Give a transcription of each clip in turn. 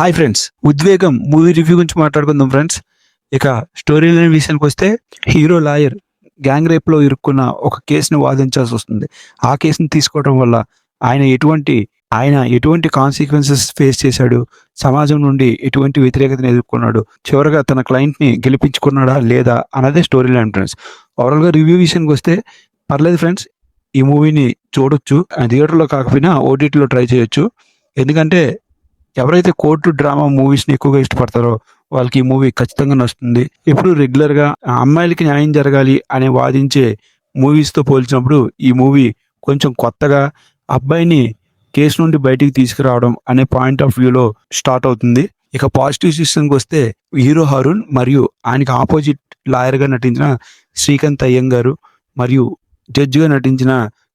Hi friends Udvegam movie review గురించి మాట్లాడుకుందాం friends ఇక స్టోరీ లైన్ విషయానికి వస్తే హీరో లాయర్ గ్యాంగ్ రేప్లో ఇరుక్కున్న ఒక కేసుని వాదించాల్సి వస్తుంది. ఆ కేసుని తీసుకోవడం వల్ల ఆయన ఎటువంటి ఆయన ఎటువంటి కాన్సిక్వెన్సెస్ ఫేస్ చేశాడు సమాజం నుండి ఎటువంటి వ్యతిరేకతను ఎదుర్కొన్నాడు చివరగా తన క్లయింట్ని గెలిపించుకున్నాడా లేదా అన్నదే స్టోరీ లైన్ ఫ్రెండ్స్ ఓవరాల్గా రివ్యూ విషయానికి వస్తే పర్లేదు ఫ్రెండ్స్ ఈ మూవీని చూడొచ్చు. థియేటర్లో కాకపోయినా ఓటీటీలో ట్రై చేయొచ్చు. ఎందుకంటే ఎవరైతే కోర్టు డ్రామా మూవీస్ని ఎక్కువగా ఇష్టపడతారో వాళ్ళకి ఈ మూవీ ఖచ్చితంగా నచ్చుతుంది. ఎప్పుడు రెగ్యులర్గా అమ్మాయిలకి న్యాయం జరగాలి అనే వాదించే మూవీస్తో పోల్చినప్పుడు ఈ మూవీ కొంచెం కొత్తగా అబ్బాయిని కేసు నుండి బయటికి తీసుకురావడం అనే పాయింట్ ఆఫ్ వ్యూలో స్టార్ట్ అవుతుంది. ఇక పాజిటివ్ సిస్టమ్కి వస్తే హీరో హరుణ్ మరియు ఆయనకి ఆపోజిట్ లాయర్గా నటించిన శ్రీకాంత్ అయ్యం గారు మరియు జడ్జిగా నటించిన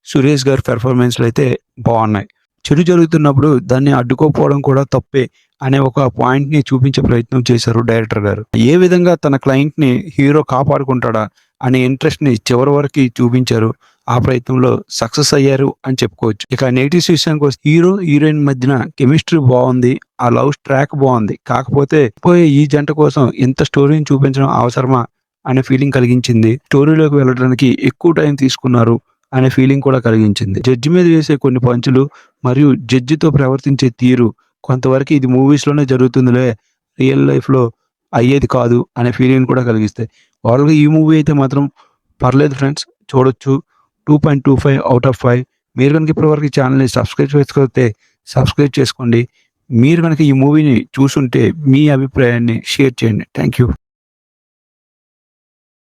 సురేష్ గారు పెర్ఫార్మెన్స్లు అయితే బాగున్నాయి. చెడు జరుగుతున్నప్పుడు దాన్ని అడ్డుకోకపోవడం కూడా తప్పే అనే ఒక పాయింట్ని చూపించే ప్రయత్నం చేశారు డైరెక్టర్ గారు. ఏ విధంగా తన క్లయింట్ని హీరో కాపాడుకుంటాడా అనే ఇంట్రెస్ట్ని చివరి వరకు చూపించారు. ఆ ప్రయత్నంలో సక్సెస్ అయ్యారు అని చెప్పుకోవచ్చు. ఇక నెగిటివ్ విషయానికి వస్తే హీరో హీరోయిన్ మధ్యన కెమిస్ట్రీ బాగుంది. ఆ లవ్ ట్రాక్ బాగుంది. కాకపోతే పోయే ఈ జంట కోసం ఇంత స్టోరీని చూపించడం అవసరమా అనే ఫీలింగ్ కలిగించింది. స్టోరీలోకి వెళ్ళడానికి ఎక్కువ టైం తీసుకున్నారు అనే ఫీలింగ్ కూడా కలిగించింది. జడ్జి మీద వేసే కొన్ని పంచులు మరియు జడ్జితో ప్రవర్తించే తీరు కొంతవరకు ఇది మూవీస్లోనే జరుగుతుందిలే రియల్ లైఫ్లో అయ్యేది కాదు అనే ఫీలింగ్ కూడా కలిగిస్తాయి. ఓవరాల్గా ఈ మూవీ అయితే మాత్రం పర్లేదు ఫ్రెండ్స్ చూడొచ్చు. Two point two five out of five మీరు కనుక ఇప్పటివరకు ఈ ఛానల్ని సబ్స్క్రైబ్ చేసుకోతే సబ్స్క్రైబ్ చేసుకోండి. మీరు కనుక ఈ మూవీని చూసుంటే మీ అభిప్రాయాన్ని షేర్ చేయండి. Thank you